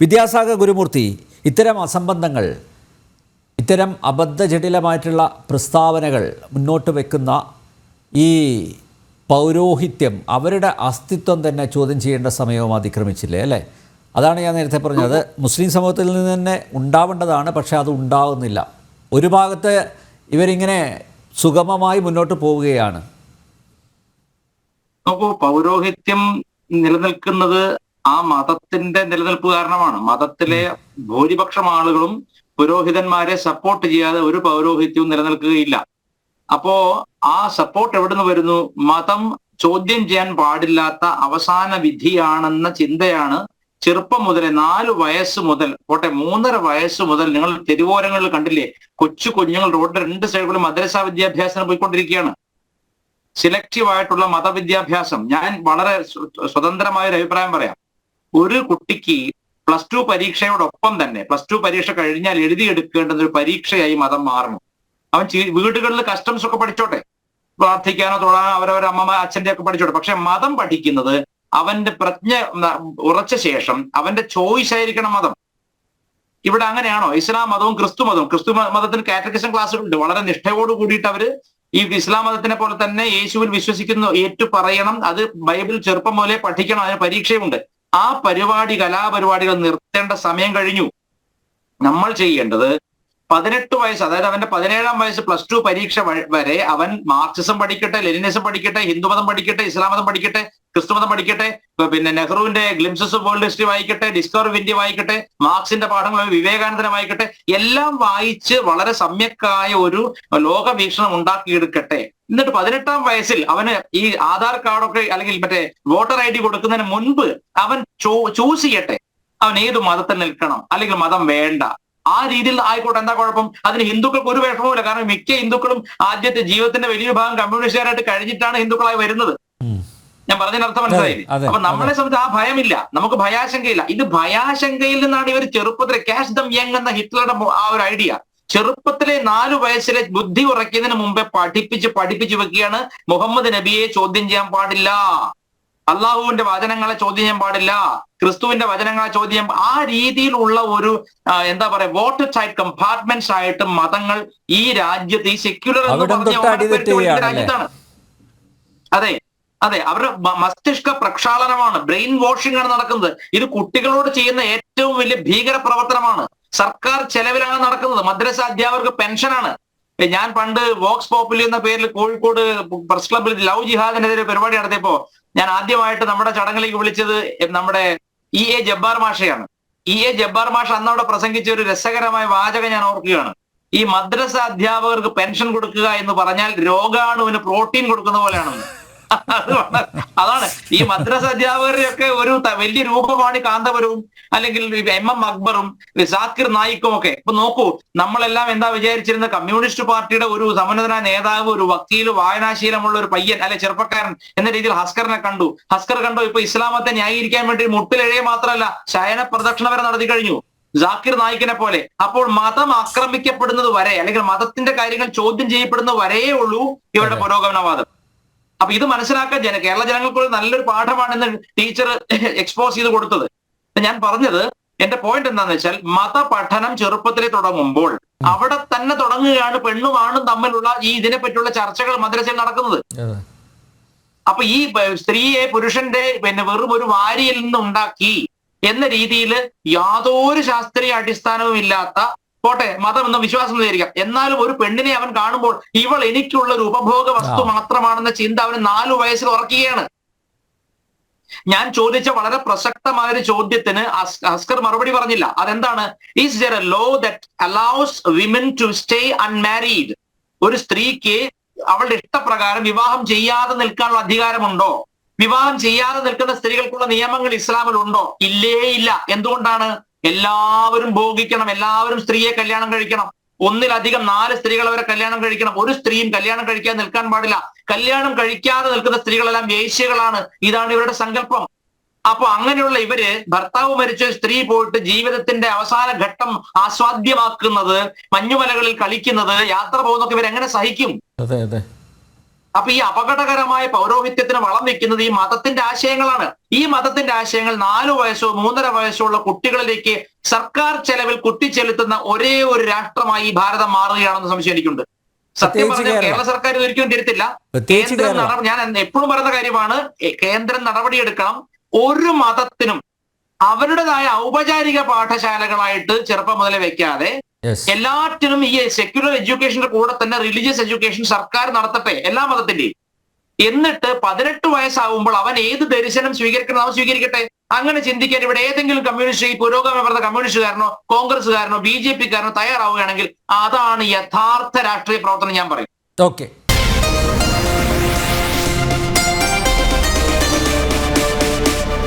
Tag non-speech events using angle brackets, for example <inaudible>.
വിദ്യാസാഗർ ഗുരുമൂർത്തി ഇത്തരം അസംബന്ധങ്ങൾ ഇത്തരം അബദ്ധജടിലമായിട്ടുള്ള പ്രസ്താവനകൾ മുന്നോട്ട് വെക്കുന്ന ഈ പൗരോഹിത്യം അവരുടെ അസ്തിത്വം തന്നെ ചോദ്യം ചെയ്യേണ്ട സമയവും അതിക്രമിച്ചില്ലേ അല്ലേ? അതാണ് ഞാൻ നേരത്തെ പറഞ്ഞത്. മുസ്ലിം സമൂഹത്തിൽ നിന്ന് തന്നെ ഉണ്ടാവേണ്ടതാണ് പക്ഷേ അത് ഉണ്ടാകുന്നില്ല ഒരു ഭാഗത്ത് ഇവരിങ്ങനെ സുഗമമായി മുന്നോട്ട് പോവുകയാണ്. അപ്പോൾ പൗരോഹിത്യം നിലനിൽക്കുന്നത് ആ മതത്തിന്റെ നിലനിൽപ്പ് കാരണമാണ്. മതത്തിലെ ഭൂരിപക്ഷം ആളുകളും പുരോഹിതന്മാരെ സപ്പോർട്ട് ചെയ്യാതെ ഒരു പൗരോഹിത്യവും നിലനിൽക്കുകയില്ല. അപ്പോ ആ സപ്പോർട്ട് എവിടുന്ന് വരുന്നു? മതം ചോദ്യം ചെയ്യാൻ പാടില്ലാത്ത അവസാന വിധിയാണെന്ന ചിന്തയാണ് ചെറുപ്പം മുതലേ നാല് വയസ്സ് മുതൽ പോട്ടെ മൂന്നര വയസ്സ് മുതൽ നിങ്ങൾ തെരുവോരങ്ങളിൽ കണ്ടില്ലേ? കൊച്ചു കുഞ്ഞുങ്ങൾ റോഡിന്റെ രണ്ട് സൈഡിലും മദ്രസ വിദ്യാഭ്യാസത്തിന് പോയിക്കൊണ്ടിരിക്കുകയാണ്. സിലക്റ്റീവ് ആയിട്ടുള്ള മതവിദ്യാഭ്യാസം. ഞാൻ വളരെ സ്വ- സ്വതന്ത്രമായ ഒരു അഭിപ്രായം പറയാം. ഒരു കുട്ടിക്ക് പ്ലസ് ടു പരീക്ഷയോടൊപ്പം തന്നെ പ്ലസ് ടു പരീക്ഷ കഴിഞ്ഞാൽ എഴുതിയെടുക്കേണ്ടുന്ന ഒരു പരീക്ഷയായി മതം മാറണം. അവൻ വീടുകളിൽ കസ്റ്റംസ് ഒക്കെ പഠിച്ചോട്ടെ. പ്രാർത്ഥിക്കാനോ തൊഴാനോ അവരവരുടെ അമ്മമ്മ അച്ഛന്റെ ഒക്കെ പഠിച്ചോട്ടെ. പക്ഷെ മതം പഠിക്കുന്നത് അവന്റെ പ്രജ്ഞ ഉറച്ച ശേഷം അവന്റെ ചോയ്സ് ആയിരിക്കണം മതം. ഇവിടെ അങ്ങനെയാണോ? ഇസ്ലാം മതവും ക്രിസ്തു മതവും. ക്രിസ്തു മതത്തിന് കാറ്റഗറിസം ക്ലാസ്സുകളുണ്ട് വളരെ നിഷ്ഠയോട് കൂടിയിട്ട് അവർ ഈ ഇസ്ലാം മതത്തിനെ പോലെ തന്നെ യേശുവിൽ വിശ്വസിക്കുന്നു ഏറ്റു പറയണം അത് ബൈബിൾ ചെറുപ്പം മുതലേ പഠിക്കണം. അതിന് പരീക്ഷയുണ്ട്. ആ പരിപാടി കലാപരിപാടികൾ നിർത്തേണ്ട സമയം കഴിഞ്ഞു. നമ്മൾ ചെയ്യേണ്ടത് പതിനെട്ട് വയസ്സ് അതായത് അവന്റെ പതിനേഴാം വയസ്സ് പ്ലസ് ടു പരീക്ഷ വരെ അവൻ മാർക്സിസം പഠിക്കട്ടെ ലെനിനിസം പഠിക്കട്ടെ ഹിന്ദുമതം പഠിക്കട്ടെ ഇസ്ലാം മതം പഠിക്കട്ടെ ക്രിസ്തുമതം പഠിക്കട്ടെ പിന്നെ നെഹ്റുവിന്റെ ഗ്ലിംസസ് ഓഫ് വേൾഡ് ഹിസ്റ്ററി വായിക്കട്ടെ ഡിസ്കവർ ഓഫ് ഇന്ത്യ വായിക്കട്ടെ മാർക്സിന്റെ പാഠങ്ങൾ വിവേകാനന്ദനെ വായിക്കട്ടെ എല്ലാം വായിച്ച് വളരെ സമ്യക്കായ ഒരു ലോകവീക്ഷണം ഉണ്ടാക്കിയെടുക്കട്ടെ. എന്നിട്ട് പതിനെട്ടാം വയസ്സിൽ അവന് ഈ ആധാർ കാർഡൊക്കെ അല്ലെങ്കിൽ മറ്റേ വോട്ടർ ഐ ഡി കൊടുക്കുന്നതിന് മുൻപ് അവൻ ചൂസ് ചെയ്യട്ടെ. അവൻ ഏത് മതത്തിൽ നിൽക്കണം? അല്ലെങ്കിൽ മതം വേണ്ട. ആ രീതിയിൽ ആയിക്കോട്ടെ എന്താ കുഴപ്പം? അതിന് ഹിന്ദുക്കൾക്ക് ഒരു വിഷമവുമില്ല. കാരണം മിക്ക ഹിന്ദുക്കളും ആദ്യത്തെ ജീവിതത്തിന്റെ വലിയൊരു ഭാഗം കമ്മ്യൂണിസ്റ്റുകാരായിട്ട് കഴിഞ്ഞിട്ടാണ് ഹിന്ദുക്കളായി വരുന്നത്. ഞാൻ പറഞ്ഞതിന് അർത്ഥം മനസ്സിലായി അപ്പൊ നമ്മളെ സംബന്ധിച്ച് ആ ഭയമില്ല. നമുക്ക് ഭയാശങ്കയില്ല. ഇത് ഭയാശങ്കയിൽ നിന്നാണ് ഇവർ ചെറുപ്പത്തിൽ ക്യാഷ് ദം യങ് എന്ന ഹിറ്റ്ലറുടെ ആ ഒരു ഐഡിയ. ചെറുപ്പത്തിലെ നാലു വയസ്സിലെ ബുദ്ധി ഉറക്കിയതിന് മുമ്പേ പഠിപ്പിച്ച് പഠിപ്പിച്ച് വെക്കുകയാണ്. മുഹമ്മദ് നബിയെ ചോദ്യം ചെയ്യാൻ പാടില്ല. അള്ളാഹുവിന്റെ വചനങ്ങളെ ചോദ്യം ചെയ്യാൻ പാടില്ല. ക്രിസ്തുവിന്റെ വചനങ്ങളെ ചോദ്യം ചെയ്യാൻ ആ രീതിയിലുള്ള ഒരു എന്താ പറയാ വോട്ടർ ടൈറ്റ് കമ്പാർട്ട്മെന്റ്സ് ആയിട്ട് മതങ്ങൾ ഈ രാജ്യത്ത് ഈ സെക്യുലർ എന്ന് പറഞ്ഞ? രാജ്യത്താണ്. അതെ അതെ അവരുടെ മസ്തിഷ്ക പ്രക്ഷാളനമാണ് ബ്രെയിൻ വാഷിംഗ് ആണ് നടക്കുന്നത്. ഇത് കുട്ടികളോട് ചെയ്യുന്ന ഏറ്റവും വലിയ ഭീകര പ്രവർത്തനമാണ് സർക്കാർ ചെലവിലാണ് നടക്കുന്നത്. മദ്രസ അധ്യാപകർക്ക് പെൻഷനാണ്. ഞാൻ പണ്ട് വോക്സ് പോപ്പുലി എന്ന പേരിൽ കോഴിക്കോട് പ്രസ് ക്ലബിൽ ലവ് ജിഹാദിനെതിരെ പരിപാടി നടത്തിയപ്പോ ഞാൻ ആദ്യമായിട്ട് നമ്മുടെ ചടങ്ങിലേക്ക് വിളിച്ചത് നമ്മുടെ ഇ എ ജബ്ബാർ മാഷയാണ്. ഇ എ ജബ്ബാർ മാഷ അന്ന് അവിടെ പ്രസംഗിച്ച ഒരു രസകരമായ വാചകം ഞാൻ ഓർക്കുകയാണ്. ഈ മദ്രസ അധ്യാപകർക്ക് പെൻഷൻ കൊടുക്കുക എന്ന് പറഞ്ഞാൽ രോഗാണുവിന് പ്രോട്ടീൻ കൊടുക്കുന്ന പോലെയാണെന്ന്. അതാണ്. ഈ മദ്രസ അധ്യാപകരെയൊക്കെ ഒരു വലിയ രൂപമാണ് കാന്തപുരവും അല്ലെങ്കിൽ എം എം അക്ബറും സാക്കിർ നായിക്കും ഒക്കെ. ഇപ്പൊ നോക്കൂ നമ്മളെല്ലാം എന്താ വിചാരിച്ചിരുന്ന കമ്മ്യൂണിസ്റ്റ് പാർട്ടിയുടെ ഒരു സമന്നതനായ നേതാവ് ഒരു വക്കീൽ വായനാശീലമുള്ള ഒരു പയ്യൻ അല്ലെ ചെറുപ്പക്കാരൻ എന്ന രീതിയിൽ ഹസ്കറിനെ കണ്ടു. ഹസ്കർ കണ്ടു ഇപ്പൊ ഇസ്ലാമത്തെ ന്യായീകരിക്കാൻ വേണ്ടി മുട്ടിലെഴയെ മാത്രമല്ല ശയന പ്രദക്ഷിണ വരെ നടത്തി കഴിഞ്ഞു. ജാക്കിർ നായിക്കിനെ പോലെ. അപ്പോൾ മതം ആക്രമിക്കപ്പെടുന്നത് വരെ അല്ലെങ്കിൽ മതത്തിന്റെ കാര്യങ്ങൾ ചോദ്യം ചെയ്യപ്പെടുന്ന വരെയേ ഉള്ളൂ ഇവരുടെ പുരോഗമനവാദം. അപ്പൊ ഇത് മനസ്സിലാക്കാൻ ജന കേരള ജനങ്ങൾക്ക് ഒരു നല്ലൊരു പാഠമാണെന്ന് ടീച്ചർ <laughs> എക്സ്പോസ് ചെയ്ത് കൊടുത്തത്. ഞാൻ പറഞ്ഞത് എന്റെ പോയിന്റ് എന്താന്ന് വെച്ചാൽ മതപഠനം ചെറുപ്പത്തിലെ തുടങ്ങുമ്പോൾ അവിടെ തന്നെ തുടങ്ങുകയാണ് പെണ്ണും ആണും തമ്മിലുള്ള ഈ ഇതിനെ പറ്റിയുള്ള ചർച്ചകൾ മദ്രസയിൽ നടക്കുന്നത്. അപ്പൊ ഈ സ്ത്രീയെ പുരുഷന്റെ പിന്നെ വെറും ഒരു വാരിയിൽ നിന്ന് ഉണ്ടാക്കി എന്ന രീതിയിൽ യാതൊരു ശാസ്ത്രീയ അടിസ്ഥാനവും ഇല്ലാത്ത പോട്ടെ മതം എന്ന വിശ്വാസം നേരിക്കാം എന്നാലും ഒരു പെണ്ണിനെ അവൻ കാണുമ്പോൾ ഇവൾ എനിക്കുള്ള ഒരു ഉപഭോഗ വസ്തു മാത്രമാണെന്ന ചിന്ത അവന് നാലു വയസ്സിൽ ഉറക്കുകയാണ്. ഞാൻ ചോദിച്ച വളരെ പ്രസക്തമായ ഒരു ചോദ്യത്തിന് അസ്കർ മറുപടി പറഞ്ഞില്ല. അതെന്താണ്? Is there a law that allows women to stay unmarried ഒരു സ്ത്രീക്ക് അവളുടെ ഇഷ്ടപ്രകാരം വിവാഹം ചെയ്യാതെ നിൽക്കാനുള്ള അധികാരമുണ്ടോ? വിവാഹം ചെയ്യാതെ നിൽക്കുന്ന സ്ത്രീകൾക്കുള്ള നിയമങ്ങൾ ഇസ്ലാമിൽ ഉണ്ടോ? ഇല്ലേ ഇല്ല. എന്തുകൊണ്ടാണ്? എല്ലാവരും ഭോഗിക്കണം എല്ലാവരും സ്ത്രീയെ കല്യാണം കഴിക്കണം. ഒന്നിലധികം നാല് സ്ത്രീകൾ അവരെ കല്യാണം കഴിക്കണം. ഒരു സ്ത്രീയും കല്യാണം കഴിക്കാൻ നിൽക്കാൻ പാടില്ല. കല്യാണം കഴിക്കാതെ നിൽക്കുന്ന സ്ത്രീകളെല്ലാം വേശ്യകളാണ്. ഇതാണ് ഇവരുടെ സങ്കല്പം. അപ്പൊ അങ്ങനെയുള്ള ഇവർ ഭർത്താവ് മരിച്ച സ്ത്രീ പോയിട്ട് ജീവിതത്തിന്റെ അവസാന ഘട്ടം ആസ്വാദ്യമാക്കുന്നത് മഞ്ഞുമലകളിൽ കളിക്കുന്നത് യാത്ര പോകുന്നൊക്കെ ഇവരെങ്ങനെ സഹിക്കും? അതെ അതെ. അപ്പൊ ഈ അപകടകരമായ പൗരോഹിത്യത്തിന് വളം വെക്കുന്നത് ഈ മതത്തിന്റെ ആശയങ്ങളാണ്. ഈ മതത്തിന്റെ ആശയങ്ങൾ നാലു വയസ്സോ മൂന്നര വയസ്സോ ഉള്ള കുട്ടികളിലേക്ക് സർക്കാർ ചെലവിൽ കുത്തിച്ചെലുത്തുന്ന ഒരേ ഒരു രാഷ്ട്രമായി ഈ ഭാരതം മാറുകയാണെന്ന് സംശയം എനിക്കുണ്ട് സത്യം പറഞ്ഞാൽ കേരള. സർക്കാർ ഇത് ഒരിക്കലും തിരുത്തില്ല. കേന്ദ്രം ഞാൻ എപ്പോഴും പറയുന്ന കാര്യമാണ് കേന്ദ്രം നടപടിയെടുക്കണം. ഒരു മതത്തിനും അവരുടേതായ ഔപചാരിക പാഠശാലകളായിട്ട് ചെറുപ്പം മുതലേ വെക്കാതെ എല്ലാറ്റിനും ഈ സെക്യുലർ എഡ്യൂക്കേഷന്റെ കൂടെ തന്നെ റിലീജിയസ് എഡ്യൂക്കേഷൻ സർക്കാർ നടത്തട്ടെ എല്ലാ മതത്തിന്റെയും. എന്നിട്ട് പതിനെട്ട് വയസ്സാവുമ്പോൾ അവൻ ഏത് ദർശനം സ്വീകരിക്കണം അവൻ സ്വീകരിക്കട്ടെ? അങ്ങനെ ചിന്തിക്കാൻ ഇവിടെ ഏതെങ്കിലും കമ്മ്യൂണിസ്റ്റ് ഈ പുരോഗമന പറഞ്ഞ കമ്മ്യൂണിസ്റ്റുകാരനോ കോൺഗ്രസ്സുകാരനോ ബി ജെ പിക്കാരനോ തയ്യാറാവുകയാണെങ്കിൽ അതാണ് യഥാർത്ഥ രാഷ്ട്രീയ പ്രവർത്തനം ഞാൻ പറയും. ഓക്കെ